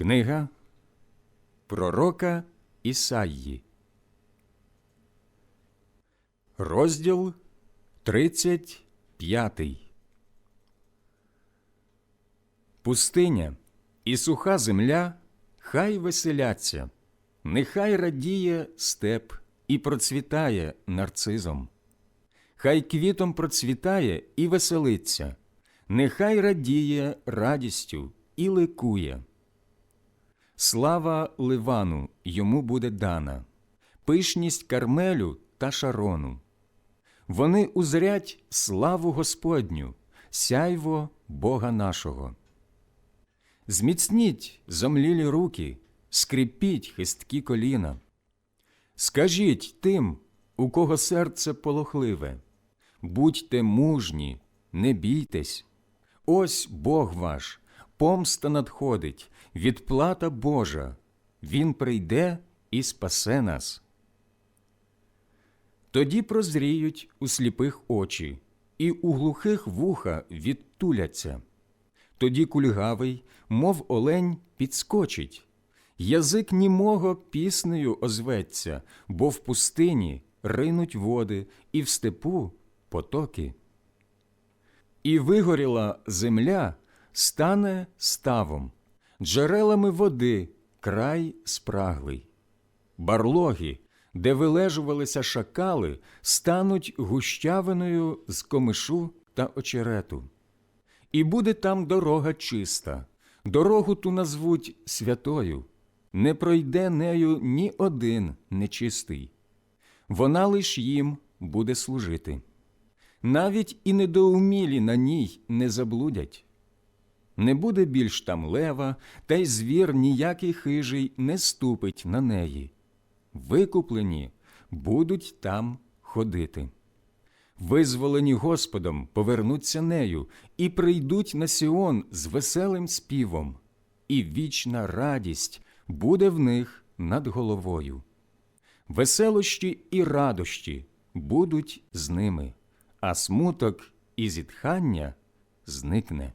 Книга Пророка Ісаї. Розділ 35. Пустиня і суха земля хай веселяться, нехай радіє степ і процвітає нарцизом. Хай квітом процвітає і веселиться, нехай радіє радістю і ликує. Слава Ливану йому буде дана, пишність Кармелю та Шарону. Вони узрять славу Господню, сяйво Бога нашого. Зміцніть зомлілі руки, скріпіть хисткі коліна. Скажіть тим, у кого серце полохливе, будьте мужні, не бійтесь. Ось Бог ваш, помста надходить, відплата Божа, Він прийде і спасе нас. Тоді прозріють у сліпих очі, і у глухих вуха відтуляться. Тоді кульгавий, мов олень, підскочить. Язик німого піснею озветься, бо в пустині ринуть води, і в степу потоки. І вигоріла земля стане ставом, джерелами води край спраглий. Барлоги, де вилежувалися шакали, стануть гущавиною з комишу та очерету. І буде там дорога чиста, дорогу ту назвуть святою, не пройде нею ні один нечистий. Вона лиш їм буде служити. Навіть і недоумілі на ній не заблудять. Не буде більш там лева, та й звір ніякий хижий не ступить на неї. Викуплені будуть там ходити. Визволені Господом повернуться нею і прийдуть на Сіон з веселим співом, і вічна радість буде в них над головою. Веселощі і радощі будуть з ними, а смуток і зітхання зникне.